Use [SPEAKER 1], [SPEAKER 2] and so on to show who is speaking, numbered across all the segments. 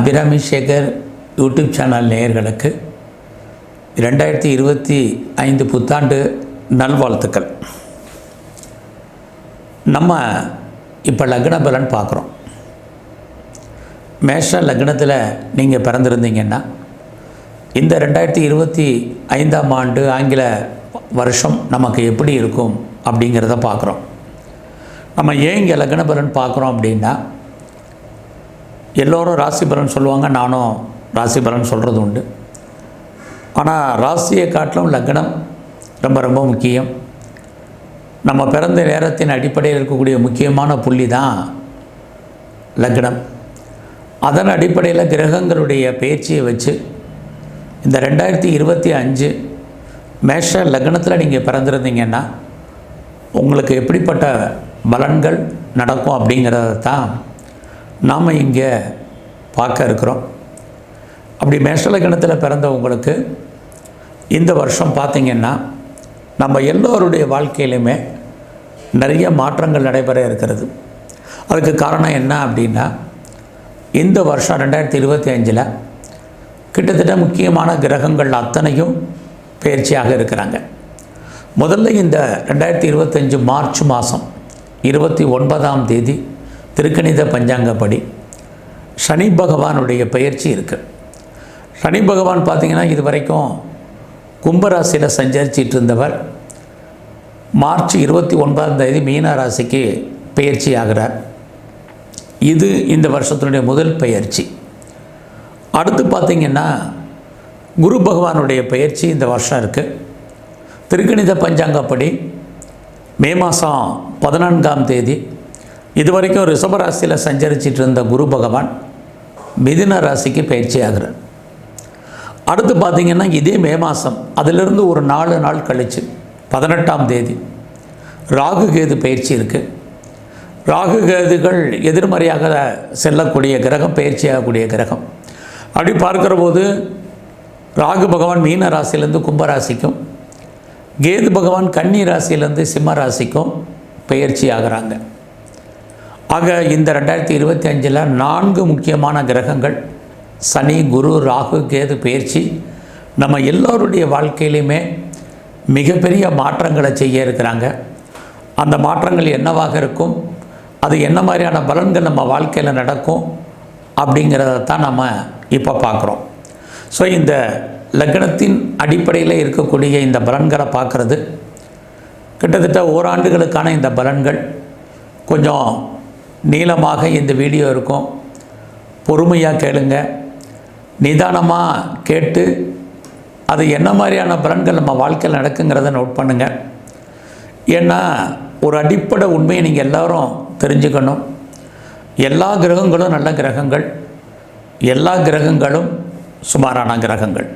[SPEAKER 1] Abirami Sekar YouTube channel நேயர்களுக்கு ரெண்டாயிரத்தி இருபத்தி ஐந்து புத்தாண்டு நல்வாழ்த்துக்கள். நம்ம இப்போ லக்ன பலன் பார்க்குறோம். மேஷ லக்னத்தில் நீங்கள் பிறந்திருந்தீங்கன்னா இந்த ரெண்டாயிரத்தி இருபத்தி ஐந்தாம் ஆண்டு ஆங்கில வருஷம் நமக்கு எப்படி இருக்கும் அப்படிங்கிறத பார்க்குறோம். நம்ம ஏன் இங்கே லக்ன பலன் பார்க்குறோம் அப்படின்னா எல்லோரும் ராசி பலன் சொல்லுவாங்க நானும் ராசி பலன் சொல்கிறது உண்டு. ஆனால் ராசியை காட்டிலும் லக்னம் ரொம்ப ரொம்ப முக்கியம். நம்ம பிறந்த நேரத்தின் அடிப்படையில் இருக்கக்கூடிய முக்கியமான புள்ளி தான் லக்னம். அதன் அடிப்படையில் கிரகங்களுடைய பேச்சியை வச்சு இந்த ரெண்டாயிரத்தி இருபத்தி அஞ்சு மேஷ லக்னத்தில் நீங்கள் பிறந்திருந்தீங்கன்னா உங்களுக்கு எப்படிப்பட்ட பலன்கள் நடக்கும் அப்படிங்கிறத தான் நாம் இங்கே பார்க்க இருக்கிறோம். அப்படி மேஷ பிறந்தவங்களுக்கு இந்த வருஷம் பார்த்திங்கன்னா நம்ம எல்லோருடைய வாழ்க்கையிலுமே நிறைய மாற்றங்கள் நடைபெற இருக்கிறது. அதுக்கு காரணம் என்ன அப்படின்னா இந்த வருஷம் ரெண்டாயிரத்தி இருபத்தி அஞ்சில் கிட்டத்தட்ட முக்கியமான கிரகங்கள் அத்தனையும் பயிற்சியாக இருக்கிறாங்க. முதல்ல இந்த ரெண்டாயிரத்தி இருபத்தஞ்சு மார்ச் மாதம் இருபத்தி ஒன்பதாம் தேதி திருக்கணித பஞ்சாங்கப்படி சனி பகவானுடைய பயிற்சி இருக்குது சனி பகவான் பார்த்திங்கன்னா இது வரைக்கும் கும்பராசியில் சஞ்சரிச்சிட்டு இருந்தவர் மார்ச் இருபத்தி ஒன்பதாம் தேதி மீன ராசிக்கு பயிற்சி ஆகிறார். இது இந்த வருஷத்தினுடைய முதல் பயிற்சி அடுத்து பார்த்திங்கன்னா குரு பகவானுடைய பயிற்சி இந்த வருஷம் இருக்குது திருக்கணித பஞ்சாங்கப்படி மே மாதம் பதினான்காம் தேதி இது வரைக்கும் ரிஷபராசியில் சஞ்சரிச்சிட்டு இருந்த குரு பகவான் மிதின ராசிக்கு பயிற்சி ஆகிறார் அடுத்து பார்த்திங்கன்னா இதே மே மாதம் அதிலிருந்து ஒரு நாலு நாள் கழித்து பதினெட்டாம் தேதி ராகு கேது பயிற்சி இருக்குது ராகு கேதுகள் எதிர்மறையாக செல்லக்கூடிய கிரகம் பயிற்சியாகக்கூடிய கிரகம். அப்படி பார்க்குற போது ராகு பகவான் மீன ராசியிலேருந்து கும்பராசிக்கும் கேது பகவான் கன்னி ராசியிலேருந்து சிம்ம ராசிக்கும் பயிற்சி ஆகிறாங்க ஆக இந்த ரெண்டாயிரத்தி இருபத்தி அஞ்சில் நான்கு முக்கியமான கிரகங்கள் சனி குரு ராகு கேது பயிற்சி நம்ம எல்லோருடைய வாழ்க்கையிலையுமே மிகப்பெரிய மாற்றங்களை செய்ய இருக்கிறாங்க. அந்த மாற்றங்கள் என்னவாக இருக்கும் அது என்ன மாதிரியான பலன்கள் நம்ம வாழ்க்கையில் நடக்கும் அப்படிங்கிறத தான் நம்ம இப்போ பார்க்குறோம். ஸோ இந்த லக்னத்தின் அடிப்படையில் இருக்கக்கூடிய இந்த பலன்களை பார்க்குறது. கிட்டத்தட்ட ஓராண்டுகளுக்கான இந்த பலன்கள் கொஞ்சம் நீளமாக இந்த வீடியோ இருக்கும். பொறுமையாக கேளுங்க. நிதானமாக கேட்டு அது என்ன மாதிரியான பலன்கள் நம்ம வாழ்க்கையில் நடக்குங்கிறத நோட் பண்ணுங்கள் ஏன்னா ஒரு அடிப்படை உண்மையை நீங்கள் எல்லோரும் தெரிஞ்சுக்கணும். எல்லா கிரகங்களும் நல்ல கிரகங்கள். எல்லா கிரகங்களும் சுமாரான கிரகங்கள்.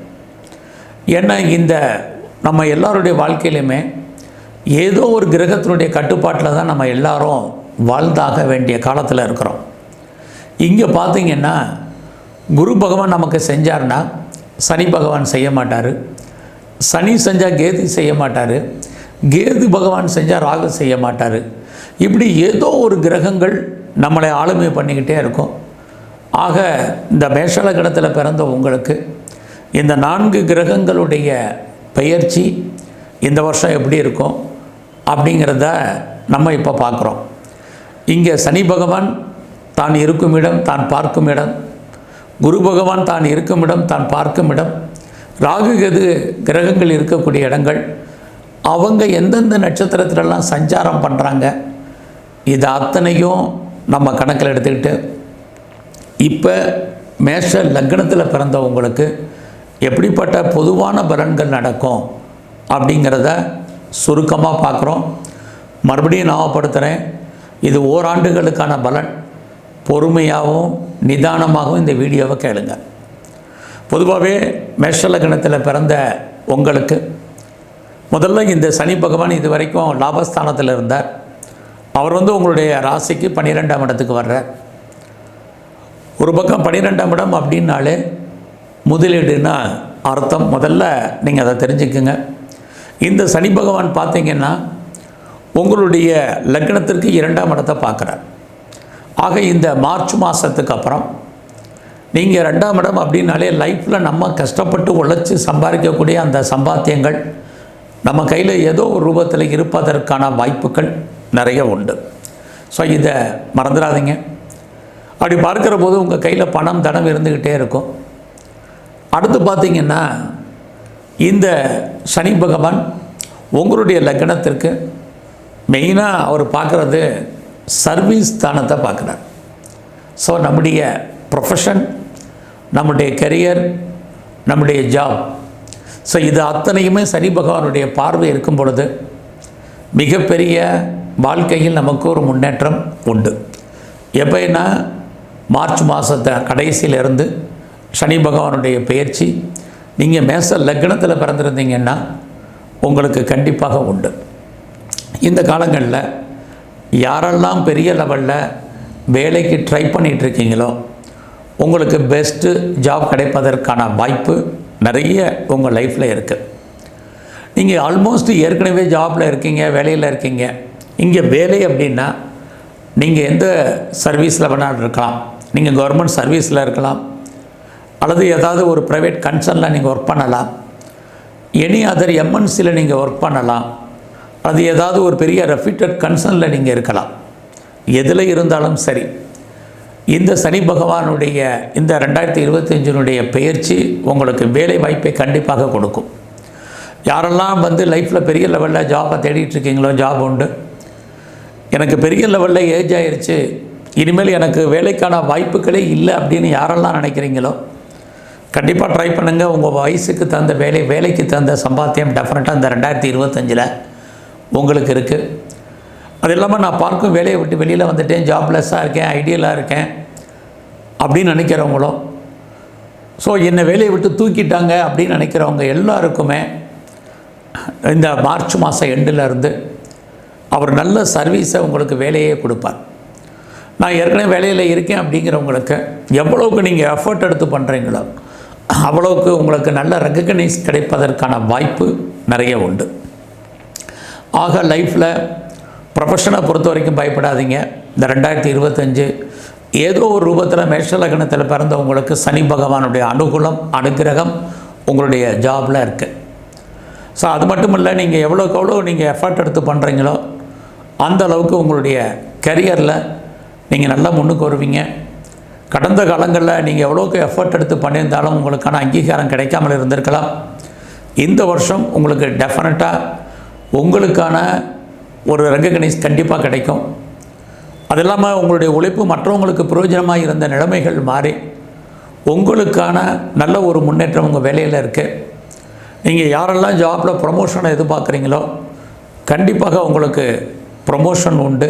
[SPEAKER 1] ஏன்னா இந்த நம்ம எல்லாருடைய வாழ்க்கையிலுமே ஏதோ ஒரு கிரகத்தினுடைய கட்டுப்பாட்டில் தான் நம்ம எல்லாரும் வாழ்ந்தாக வேண்டிய காலத்தில் இருக்கிறோம். இங்கே பார்த்தீங்கன்னா குரு பகவான் நமக்கு செஞ்சார்னா சனி பகவான் செய்ய மாட்டார். சனி செஞ்சால் கேது செய்ய மாட்டார். கேது பகவான் செஞ்சால் ராகு செய்ய மாட்டார். இப்படி ஏதோ ஒரு கிரகங்கள் நம்மளை ஆளுமை பண்ணிக்கிட்டே இருக்கும். ஆக இந்த மேஷலகடத்தில் பிறந்த உங்களுக்கு இந்த நான்கு கிரகங்களுடைய பெயர்ச்சி இந்த வருஷம் எப்படி இருக்கும் அப்படிங்கிறத நம்ம இப்போ பார்க்குறோம் இங்கே சனி பகவான் தான் இருக்கும் இடம் தான் பார்க்கும் இடம். குரு பகவான் தான் இருக்கும் இடம் தான் பார்க்கும் இடம். ராகு கெது கிரகங்கள் இருக்கக்கூடிய இடங்கள். அவங்க எந்தெந்த நட்சத்திரத்திலலாம் சஞ்சாரம் பண்ணுறாங்க இது அத்தனையும் நம்ம கணக்கில் எடுத்துக்கிட்டு இப்போ மேஷ லக்னத்தில் பிறந்தவங்களுக்கு எப்படிப்பட்ட பொதுவான பலன்கள் நடக்கும் அப்படிங்கிறத சுருக்கமாக பார்க்குறோம். மறுபடியும் ஞாபகப்படுத்துகிறேன் இது ஓராண்டுகளுக்கான பலன். பொறுமையாகவும் நிதானமாகவும் இந்த வீடியோவை கேளுங்க. பொதுவாகவே மேஷலகணத்தில் பிறந்த உங்களுக்கு முதல்ல இந்த சனி பகவான் இது வரைக்கும் லாபஸ்தானத்தில் இருந்தார். அவர் வந்து உங்களுடைய ராசிக்கு பன்னிரெண்டாம் இடத்துக்கு வர்றார். ஒரு பக்கம் பன்னிரெண்டாம் இடம் அப்படின்னாலே முதலீடுன்னா அர்த்தம். முதல்ல நீங்கள் அதை தெரிஞ்சுக்குங்க. இந்த சனி பகவான் பார்த்தீங்கன்னா உங்களுடைய லக்னத்திற்கு இரண்டாம் இடத்தை பார்க்குறார். ஆக இந்த மார்ச் மாதத்துக்கு அப்புறம் நீங்கள் ரெண்டாம் இடம் அப்படின்னாலே லைஃப்பில் நம்ம கஷ்டப்பட்டு உழைச்சி சம்பாதிக்கக்கூடிய அந்த சம்பாத்தியங்கள் நம்ம கையில் ஏதோ ஒரு ரூபத்தில் இருப்பதற்கான வாய்ப்புகள் நிறைய உண்டு. ஸோ இதை மறந்துடாதீங்க. அப்படி பார்க்குற போது உங்கள் கையில் பணம் தனம் இருந்துக்கிட்டே இருக்கும். அடுத்து பார்த்தீங்கன்னா இந்த சனி பகவான் உங்களுடைய லக்னத்திற்கு மெயினாக அவர் பார்க்குறது சர்வீஸ் ஸ்தானத்தை பார்க்குறார் ஸோ நம்முடைய ப்ரொஃபஷன் நம்முடைய கெரியர் நம்முடைய ஜாப் ஸோ இது அத்தனையுமே சனி பகவானுடைய பார்வை இருக்கும் பொழுது மிகப்பெரிய வாழ்க்கையில் நமக்கு ஒரு முன்னேற்றம் உண்டு. எப்படின்னா மார்ச் மாதத்தை கடைசியிலிருந்து சனி பகவானுடைய பயிற்சி நீங்கள் மேச லக்னத்தில் பிறந்திருந்தீங்கன்னா உங்களுக்கு கண்டிப்பாக உண்டு. இந்த காலங்களில் யாரெல்லாம் பெரிய லெவலில் வேலைக்கு ட்ரை பண்ணிகிட்டு இருக்கீங்களோ உங்களுக்கு பெஸ்ட்டு ஜாப் கிடைப்பதற்கான வாய்ப்பு நிறைய உங்கள் லைஃப்பில் இருக்குது நீங்கள் ஆல்மோஸ்ட் ஏற்கனவே ஜாபில் இருக்கீங்க வேலையில் இருக்கீங்க. இங்கே வேலை அப்படின்னா நீங்கள் எந்த சர்வீஸில் வேணாலும் இருக்கலாம். நீங்கள் கவர்மெண்ட் சர்வீஸில் இருக்கலாம். அல்லது ஏதாவது ஒரு ப்ரைவேட் கன்சர்னில் நீங்கள் ஒர்க் பண்ணலாம். எனி அதர் எம்என்சியில் நீங்கள் ஒர்க் பண்ணலாம். அது ஏதாவது ஒரு பெரிய ரெஃபிட்டட் கன்சர்னில் நீங்கள் இருக்கலாம். எதில் இருந்தாலும் சரி. இந்த சனி பகவானுடைய இந்த ரெண்டாயிரத்தி இருபத்தஞ்சினுடைய பயிற்சி உங்களுக்கு வேலை வாய்ப்பை கண்டிப்பாக கொடுக்கும். யாரெல்லாம் வந்து லைஃப்பில் பெரிய லெவலில் ஜாபை தேடிட்டு இருக்கீங்களோ ஜாப் உண்டு. எனக்கு பெரிய லெவலில் ஏஜ் ஆயிடுச்சு இனிமேல் எனக்கு வேலைக்கான வாய்ப்புகளே இல்லை அப்படின்னு யாரெல்லாம் நினைக்கிறீங்களோ கண்டிப்பாக ட்ரை பண்ணுங்கள் உங்கள் வயசுக்கு தகுந்த வேலை வேலைக்கு தகுந்த சம்பாத்தியம் டெஃபினட்டாக இந்த ரெண்டாயிரத்தி இருபத்தஞ்சில் உங்களுக்கு இருக்குது அது இல்லாமல் நான் பார்க்கும் வேலையை விட்டு வெளியில் வந்துட்டேன் ஜாப்லெஸ்ஸாக இருக்கேன் ஐடியலாக இருக்கேன் அப்படின்னு நினைக்கிறவங்களும் ஸோ என்னை வேலையை விட்டு தூக்கிட்டாங்க அப்படின்னு நினைக்கிறவங்க எல்லாருக்குமே இந்த மார்ச் மாதம் எண்டிலருந்து அவர் நல்ல சர்வீஸை உங்களுக்கு வேலையே கொடுப்பார். நான் ஏற்கனவே வேலையில் இருக்கேன் அப்படிங்கிறவங்களுக்கு எவ்வளோக்கு நீங்கள் எஃபர்ட் எடுத்து பண்ணுறீங்களோ அவ்வளோக்கு உங்களுக்கு நல்ல ரெக்கக்னைஸ் கிடைப்பதற்கான வாய்ப்பு நிறைய உண்டு. ஆக லைஃப்பில் ப்ரொஃபஷனை பொறுத்த வரைக்கும் பயப்படாதீங்க. இந்த ரெண்டாயிரத்தி இருபத்தஞ்சு ஏதோ ஒரு ரூபத்தில் மேஷலகணத்தில் பிறந்தவங்களுக்கு சனி பகவானுடைய அனுகூலம் அனுகிரகம் உங்களுடைய ஜாபில் இருக்குது ஸோ அது மட்டும் இல்லை நீங்கள் எவ்வளோக்கு எவ்வளோ நீங்கள் எஃபர்ட் எடுத்து பண்ணுறீங்களோ அந்த அளவுக்கு உங்களுடைய கரியரில் நீங்கள் நல்லா முன்னுக்கு வருவீங்க. கடந்த காலங்களில் நீங்கள் எவ்வளோக்கு எஃபர்ட் எடுத்து பண்ணியிருந்தாலும் உங்களுக்கான அங்கீகாரம் கிடைக்காமல் இருந்திருக்கலாம். இந்த வருஷம் உங்களுக்கு டெஃபினட்டாக உங்களுக்கான ஒரு ரங்க கணேஷ் கண்டிப்பாக கிடைக்கும். அது இல்லாமல் உங்களுடைய உழைப்பு மற்றவங்களுக்கு பிரயோஜனமாக இருந்த நிலைமைகள் மாறி உங்களுக்கான நல்ல ஒரு முன்னேற்றம் உங்கள் வேலையில் இருக்குது நீங்கள் யாரெல்லாம் ஜாப்பில் ப்ரொமோஷனை எதிர்பார்க்குறீங்களோ கண்டிப்பாக உங்களுக்கு ப்ரொமோஷன் உண்டு.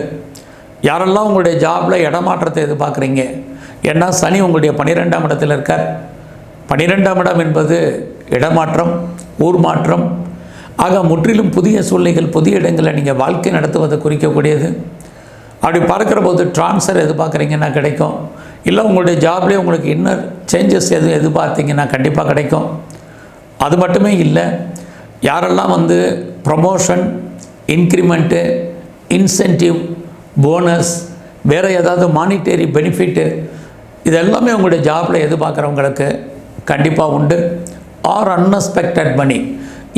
[SPEAKER 1] யாரெல்லாம் உங்களுடைய ஜாபில் இடமாற்றத்தை எதிர்பார்க்குறீங்க ஏன்னா சனி உங்களுடைய பன்னிரெண்டாம் இடத்தில் இருக்கார். பன்னிரெண்டாம் இடம் என்பது இடமாற்றம் ஊர் மாற்றம் ஆக முற்றிலும் புதிய சூழ்நிலைகள் புதிய இடங்களை நீங்கள் வாழ்க்கை நடத்துவதை குறிக்கக்கூடியது. அப்படி பார்க்குற போது ட்ரான்ஸ்ஃபர் எதிர்பார்க்குறீங்கன்னா கிடைக்கும். இல்லை உங்களுடைய ஜாப்லேயே உங்களுக்கு இன்னர் சேஞ்சஸ் எது எதிர்பார்த்தீங்கன்னா கண்டிப்பாக கிடைக்கும். அது மட்டுமே இல்லை யாரெல்லாம் வந்து ப்ரமோஷன் இன்க்ரிமெண்ட்டு இன்சென்டிவ் போனஸ் வேறு ஏதாவது மானிட்டரி பெனிஃபிட்டு இது எல்லாமே உங்களுடைய ஜாபில் எதிர்பார்க்குறவங்களுக்கு கண்டிப்பாக உண்டு. ஆர் அன்எக்ஸ்பெக்டட் மணி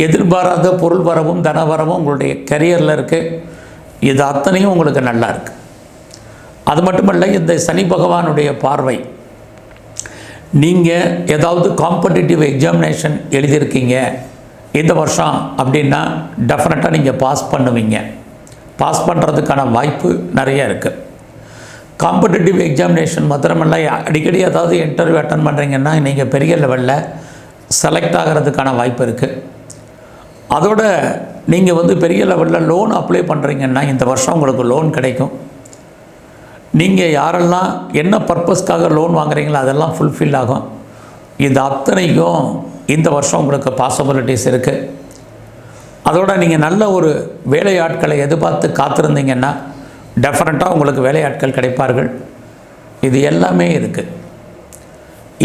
[SPEAKER 1] எதிர்பாராத பொருள் வரவும் தன வரவும் உங்களுடைய கரியரில் இருக்குது இது அத்தனையும் உங்களுக்கு நல்லா இருக்குது அது மட்டுமல்ல இந்த சனி பகவானுடைய பார்வை. நீங்கள் ஏதாவது காம்படிட்டிவ் எக்ஸாமினேஷன் எழுதியிருக்கீங்க. இந்த வருஷம் அப்படின்னா டெஃபினட்டாக நீங்கள் பாஸ் பண்ணுவீங்க. பாஸ் பண்ணுறதுக்கான வாய்ப்பு நிறைய இருக்குது காம்படிட்டிவ் எக்ஸாமினேஷன் மாத்திரமல்ல அடிக்கடி ஏதாவது இன்டர்வியூ அட்டன் பண்ணுறீங்கன்னா நீங்கள் பெரிய லெவலில் செலக்ட் ஆகிறதுக்கான வாய்ப்பு இருக்குது அதோட நீங்கள் வந்து பெரிய லெவலில் லோன் அப்ளை பண்ணுறீங்கன்னா இந்த வருஷம் உங்களுக்கு லோன் கிடைக்கும். நீங்கள் யாரெல்லாம் என்ன பர்பஸ்க்காக லோன் வாங்குறீங்களோ அதெல்லாம் ஃபுல்ஃபில் ஆகும். இது அத்தனைக்கும் இந்த வருஷம் உங்களுக்கு பாசிபிலிட்டிஸ் இருக்குது அதோட நீங்கள் நல்ல ஒரு வேலையாட்களை எதிர்பார்த்து காத்திருந்தீங்கன்னா டெஃபினட்டாக உங்களுக்கு வேலையாட்கள் கிடைப்பார்கள். இது எல்லாமே இருக்குது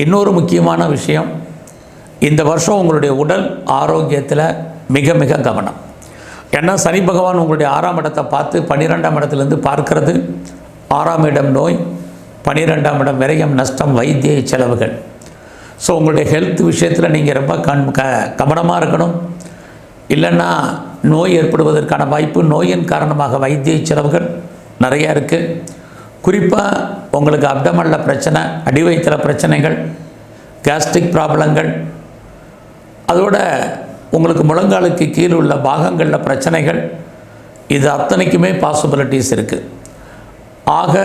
[SPEAKER 1] இன்னொரு முக்கியமான விஷயம் இந்த வருஷம் உங்களுடைய உடல் ஆரோக்கியத்தில் மிக மிக கவனம். ஏன்னா சனி பகவான் உங்களுடைய ஆறாம் இடத்தை பார்த்து பன்னிரெண்டாம் இடத்துலேருந்து பார்க்கறது. ஆறாம் இடம் நோய் பன்னிரெண்டாம் இடம் விரயம் நஷ்டம் வைத்திய செலவுகள். ஸோ உங்களுடைய ஹெல்த் விஷயத்தில் நீங்கள் ரொம்ப கண் க கவனமாக இருக்கணும். இல்லைன்னா நோய் ஏற்படுவதற்கான வாய்ப்பு நோயின் காரணமாக வைத்திய செலவுகள் நிறையா இருக்குது குறிப்பாக உங்களுக்கு அப்டமனில் பிரச்சனை அடி வயிற்றுல பிரச்சனைகள் கேஸ்ட்ரிக் ப்ராப்ளங்கள் அதோட உங்களுக்கு முழங்காலுக்கு கீழ் உள்ள பாகங்களில் பிரச்சனைகள் இது அத்தனைக்குமே பாசிபிலிட்டிஸ் இருக்குது ஆக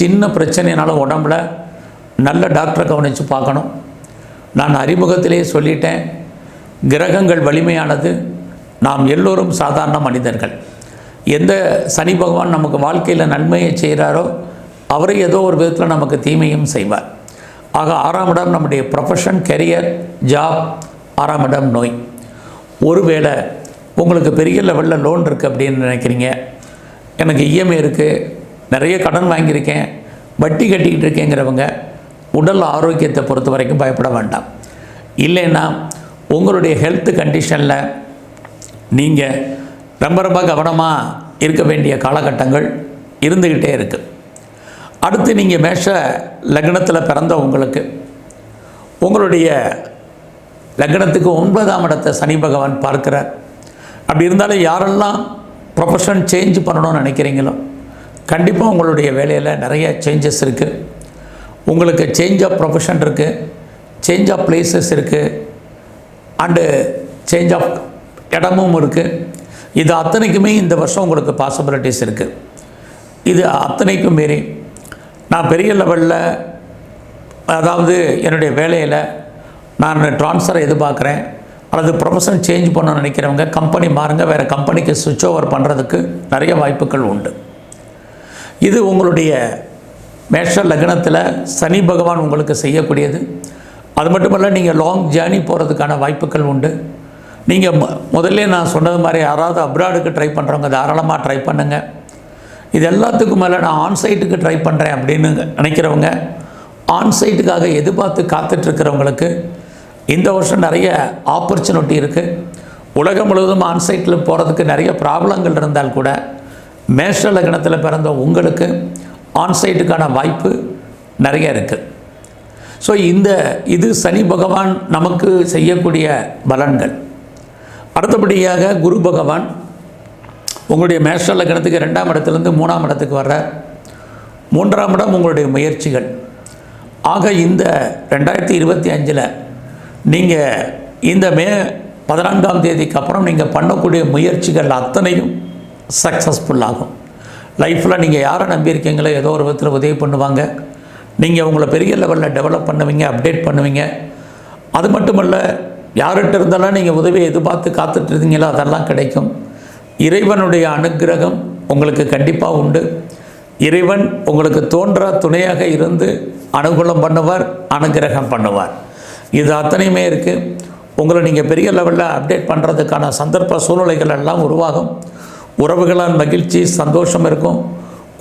[SPEAKER 1] சின்ன பிரச்சனைனாலும் உடம்புல நல்ல டாக்டரை கவனித்து பார்க்கணும். நான் அறிமுகத்திலேயே சொல்லிட்டேன் கிரகங்கள் வலிமையானது நாம் எல்லோரும் சாதாரண மனிதர்கள். எந்த சனி பகவான் நமக்கு வாழ்க்கையில் நன்மையை செய்கிறாரோ அவரை ஏதோ ஒரு விதத்தில் நமக்கு தீமையும் செய்வார். ஆக ஆறாம் இடம் நம்முடைய ப்ரொஃபஷன் கெரியர் ஜாப் ஆறாம் இடம் நோய். ஒருவேளை உங்களுக்கு பெரிய லெவலில் லோன் இருக்குது அப்படின்னு நினைக்கிறீங்க. எனக்கு இஎம்ஐ இருக்குது நிறைய கடன் வாங்கியிருக்கேன். வட்டி கட்டிக்கிட்டு இருக்கேங்கிறவங்க உடல் ஆரோக்கியத்தை பொறுத்த வரைக்கும் பயப்பட வேண்டாம். இல்லைன்னா உங்களுடைய ஹெல்த் கண்டிஷனில் நீங்கள் ரொம்ப ரொம்ப கவனமாக இருக்க வேண்டிய காலகட்டங்கள் இருந்துக்கிட்டே இருக்குது அடுத்து நீங்கள் மேஷ லக்னத்தில் பிறந்த உங்களுக்கு உங்களுடைய லக்னத்துக்கு ஒன்பதாம் இடத்தை சனி பகவான் பார்க்கிறார். அப்படி இருந்தாலும் யாரெல்லாம் ப்ரொஃபஷன் சேஞ்ச் பண்ணணும்னு நினைக்கிறீங்களோ கண்டிப்பாக உங்களுடைய வேலையில் நிறைய சேஞ்சஸ் இருக்குது உங்களுக்கு சேஞ்ச் ஆஃப் ப்ரொஃபஷன் இருக்குது சேஞ்ச் ஆஃப் பிளேசஸ் இருக்குது அண்டு சேஞ்ச் ஆஃப் இடமும் இருக்குது இது அத்தனைக்குமே இந்த வருஷம் உங்களுக்கு பாசிபிலிட்டிஸ் இருக்குது இது அத்தனைக்கும் மீறி நான் பெரிய லெவலில் அதாவது என்னுடைய வேலையில் நான் ட்ரான்ஸ்ஃபரை எதிர்பார்க்குறேன். அல்லது ப்ரொஃபஷன் சேஞ்ச் பண்ணணும்னு நினைக்கிறவங்க கம்பெனி மாறுங்க. வேறு கம்பெனிக்கு சுவிட்ச் ஓவர் பண்ணுறதுக்கு நிறைய வாய்ப்புகள் உண்டு. இது உங்களுடைய மேஷ லக்னத்தில் சனி பகவான் உங்களுக்கு செய்யக்கூடியது. அது மட்டுமல்ல நீங்கள் லாங் ஜேர்னி போகிறதுக்கான வாய்ப்புகள் உண்டு. நீங்கள் மு- முதல்ல நான் சொன்னது மாதிரி யாராவது அப்ராடுக்கு ட்ரை பண்ணுறவங்க தாராளமாக ட்ரை பண்ணுங்கள் இது எல்லாத்துக்கும் மேலே நான் ஆன்சைட்டுக்கு ட்ரை பண்ணுறேன் அப்படின்னு நினைக்கிறவங்க ஆன்சைட்டுக்காக எதிர்பார்த்து காத்துட்ருக்கிறவங்களுக்கு இந்த வருஷம் நிறைய ஆப்பர்ச்சுனிட்டி இருக்குது உலகம் முழுவதும் ஆன்சைட்டில் போகிறதுக்கு நிறைய ப்ராப்ளங்கள் இருந்தால் கூட மேஷ லக்னத்தில் பிறந்த உங்களுக்கு ஆன்சைட்டுக்கான வாய்ப்பு நிறைய இருக்குது ஸோ இந்த இது சனி பகவான் நமக்கு செய்யக்கூடிய பலன்கள். அடுத்தபடியாக குரு பகவான் உங்களுடைய மேஷ லக்னத்துக்கு ரெண்டாம் இடத்துலேருந்து மூணாம் இடத்துக்கு வர்ற மூன்றாம் இடம் உங்களுடைய முயற்சிகள். ஆக இந்த ரெண்டாயிரத்தி இருபத்தி அஞ்சில் நீங்கள் இந்த மே பதினான்காம் தேதிக்கு அப்புறம் நீங்கள் பண்ணக்கூடிய முயற்சிகள் அத்தனையும் சக்ஸஸ்ஃபுல் ஆகும். லைஃப்பில் நீங்கள் யாரை நம்பியிருக்கீங்களோ ஏதோ ஒரு விதத்தில் உதவி பண்ணுவாங்க. நீங்கள் உங்களை பெரிய லெவலில் டெவலப் பண்ணுவீங்க அப்டேட் பண்ணுவீங்க. அது மட்டுமல்ல யார்கிட்ட இருந்தாலும் நீங்கள் உதவியை எதிர்பார்த்து காத்துட்டு இருந்தீங்களோ அதெல்லாம் கிடைக்கும். இறைவனுடைய அனுக்கிரகம் உங்களுக்கு கண்டிப்பாக உண்டு. இறைவன் உங்களுக்கு தோன்ற துணையாக இருந்து அனுகூலம் பண்ணுவார் அனுகிரகம் பண்ணுவார். இது அத்தனையுமே இருக்குது உங்களை நீங்கள் பெரிய லெவலில் அப்டேட் பண்ணுறதுக்கான சந்தர்ப்ப சூழ்நிலைகள் எல்லாம் உருவாகும். உறவுகளால் மகிழ்ச்சி சந்தோஷம் இருக்கும்.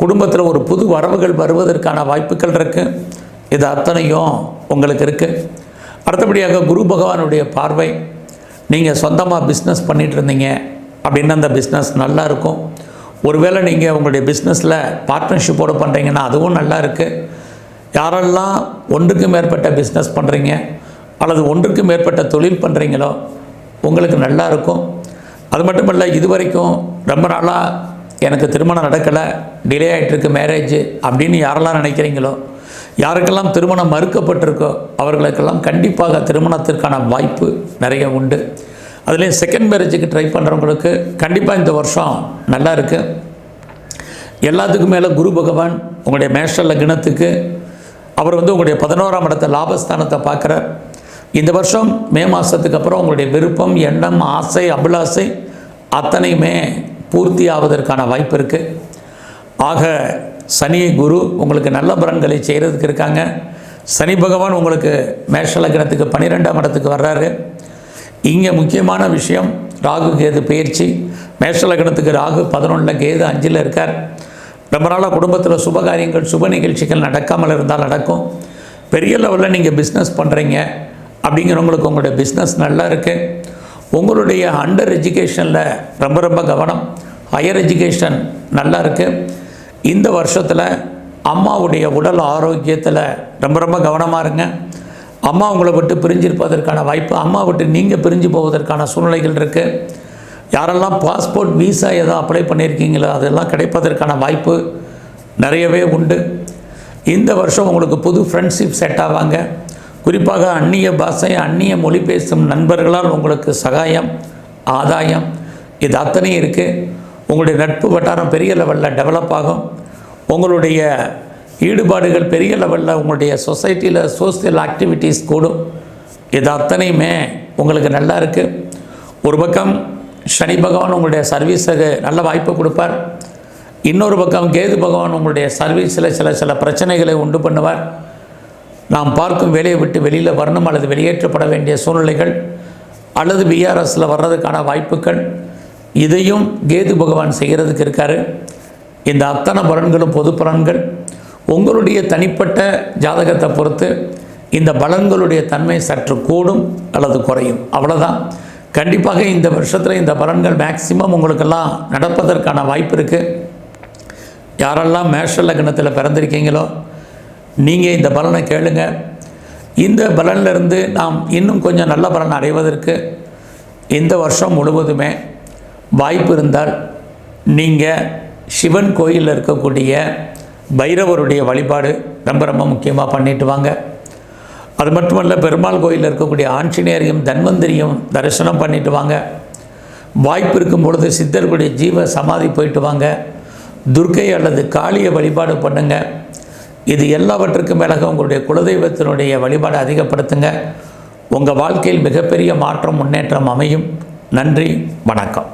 [SPEAKER 1] குடும்பத்தில் ஒரு புது வரவுகள் வருவதற்கான வாய்ப்புகள் இருக்குது இது அத்தனையும் உங்களுக்கு இருக்குது அடுத்தபடியாக குரு பகவானுடைய பார்வை. நீங்கள் சொந்தமாக பிஸ்னஸ் பண்ணிகிட்டு இருந்தீங்க அப்படின்னா அந்த பிஸ்னஸ் நல்லா இருக்கும். ஒருவேளை நீங்கள் உங்களுடைய பிஸ்னஸில் பார்ட்னர்ஷிப்போடு பண்ணுறீங்கன்னா அதுவும் நல்லா இருக்குது யாரெல்லாம் ஒன்றுக்கு மேற்பட்ட பிஸ்னஸ் பண்ணுறீங்க அல்லது ஒன்றுக்கு மேற்பட்ட தொழில் பண்ணுறீங்களோ உங்களுக்கு நல்லா இருக்கும். அது மட்டும் இல்லை இது வரைக்கும் ரொம்ப நாளாக எனக்கு திருமணம் நடக்கலை டிலே ஆகிட்டுருக்கு மேரேஜ் அப்படின்னு யாரெல்லாம் நினைக்கிறீங்களோ யாருக்கெல்லாம் திருமணம் மறுக்கப்பட்டிருக்கோ அவர்களுக்கெல்லாம் கண்டிப்பாக திருமணத்திற்கான வாய்ப்பு நிறைய உண்டு. அதுலேயும் செகண்ட் மேரேஜுக்கு ட்ரை பண்ணுறவங்களுக்கு கண்டிப்பாக இந்த வருஷம் நல்லா இருக்குது எல்லாத்துக்கும் மேலே குரு பகவான் உங்களுடைய மேஷ லக்னத்துக்கு அவர் வந்து உங்களுடைய பதினோராம் இடத்த லாபஸ்தானத்தை பார்க்குறார். இந்த வருஷம் மே மாதத்துக்கு அப்புறம் உங்களுடைய விருப்பம் எண்ணம் ஆசை அபிலாசை அத்தனையுமே பூர்த்தி ஆவதற்கான வாய்ப்பு இருக்குது ஆக சனி குரு உங்களுக்கு நல்ல பலன்களை செய்கிறதுக்கு இருக்காங்க. சனி பகவான் உங்களுக்கு மேஷ லக்னத்துக்கு பன்னிரெண்டாம் இடத்துக்கு வர்றாரு. இங்கே முக்கியமான விஷயம் ராகு கேது பயிற்சி. மேஷ லக்னத்துக்கு ராகு பதினொன்றில் கேது அஞ்சில் இருக்கார். ரொம்ப நாளாக குடும்பத்தில் சுபகாரியங்கள் சுப நிகழ்ச்சிகள் நடக்காமல் இருந்தால் நடக்கும். பெரிய லெவலில் நீங்கள் பிஸ்னஸ் பண்ணுறீங்க அப்படிங்கிறவங்களுக்கு உங்களுடைய பிஸ்னஸ் நல்லா இருக்குது உங்களுடைய அண்டர் எஜுகேஷனில் ரொம்ப ரொம்ப கவனம். ஹையர் எஜுகேஷன் நல்லா இருக்குது இந்த வருஷத்தில் அம்மாவுடைய உடல் ஆரோக்கியத்தில் ரொம்ப ரொம்ப கவனமாக இருங்க. அம்மா உங்களை விட்டு பிரிஞ்சிருப்பதற்கான வாய்ப்பு அம்மா விட்டு நீங்கள் பிரிஞ்சு போவதற்கான சூழ்நிலைகள் இருக்குது யாரெல்லாம் பாஸ்போர்ட் விசா ஏதோ அப்ளை பண்ணியிருக்கீங்களோ அதெல்லாம் கிடைப்பதற்கான வாய்ப்பு நிறையவே உண்டு. இந்த வருஷம் உங்களுக்கு புது ஃப்ரெண்ட்ஷிப் செட் ஆவாங்க. குறிப்பாக அந்நிய பாஷை அந்நிய மொழி பேசும் நண்பர்களால் உங்களுக்கு சகாயம் ஆதாயம். இது அத்தனையும் இருக்குது உங்களுடைய நட்பு வட்டாரம் பெரிய லெவலில் டெவலப் ஆகும். உங்களுடைய ஈடுபாடுகள் பெரிய லெவலில் உங்களுடைய சொசைட்டியில் சோசியல் ஆக்டிவிட்டீஸ் கூடும். இது அத்தனையுமே உங்களுக்கு நல்லா இருக்குது ஒரு பக்கம் சனி பகவான் உங்களுடைய சர்வீஸுக்கு நல்ல வாய்ப்பு கொடுப்பார். இன்னொரு பக்கம் கேது பகவான் உங்களுடைய சர்வீஸில் சில சில பிரச்சனைகளை உண்டு பண்ணுவார். நாம் பார்க்கும் வேலையை விட்டு வெளியில் வரணும் அல்லது வெளியேற்றப்பட வேண்டிய சூழ்நிலைகள் அல்லது பிஆர்எஸில் வர்றதுக்கான வாய்ப்புகள் இதையும் கேது பகவான் செய்கிறதுக்கு இருக்கார். இந்த அத்தனை பலன்களும் பொது பலன்கள். உங்களுடைய தனிப்பட்ட ஜாதகத்தை பொறுத்து இந்த பலன்களுடைய தன்மை சற்று கூடும் அல்லது குறையும். அவ்வளோதான் கண்டிப்பாக இந்த வருஷத்தில் இந்த பலன்கள் மேக்சிமம் உங்களுக்கெல்லாம் நடப்பதற்கான வாய்ப்பு இருக்குது யாரெல்லாம் மேஷ லக்னத்தில் பிறந்திருக்கீங்களோ நீங்கள் இந்த பலனை கேளுங்க. இந்த பலனிலிருந்து நாம் இன்னும் கொஞ்சம் நல்ல பலன் அடைவதற்கு இந்த வருஷம் முழுவதுமே வாய்ப்பு இருந்தால் நீங்கள் சிவன் கோயிலில் இருக்கக்கூடிய பைரவருடைய வழிபாடு ரொம்ப ரொம்ப முக்கியமாக பண்ணிட்டு வாங்க. அது மட்டுமல்ல பெருமாள் கோயிலில் இருக்கக்கூடிய ஆஞ்சநேயரையும் தன்வந்திரியும் தரிசனம் பண்ணிட்டு வாங்க. வாய்ப்பு இருக்கும் பொழுது சித்தர்களுடைய ஜீவ சமாதி போயிட்டு வாங்க. துர்க்கை அல்லது காளியை வழிபாடு பண்ணுங்கள் இது எல்லாவற்றுக்கும் மேலாக உங்களுடைய குலதெய்வத்தினுடைய வழிபாடு அதிகப்படுத்துங்க. உங்கள் வாழ்க்கையில் மிகப்பெரிய மாற்றம் முன்னேற்றம் அமையும். நன்றி வணக்கம்.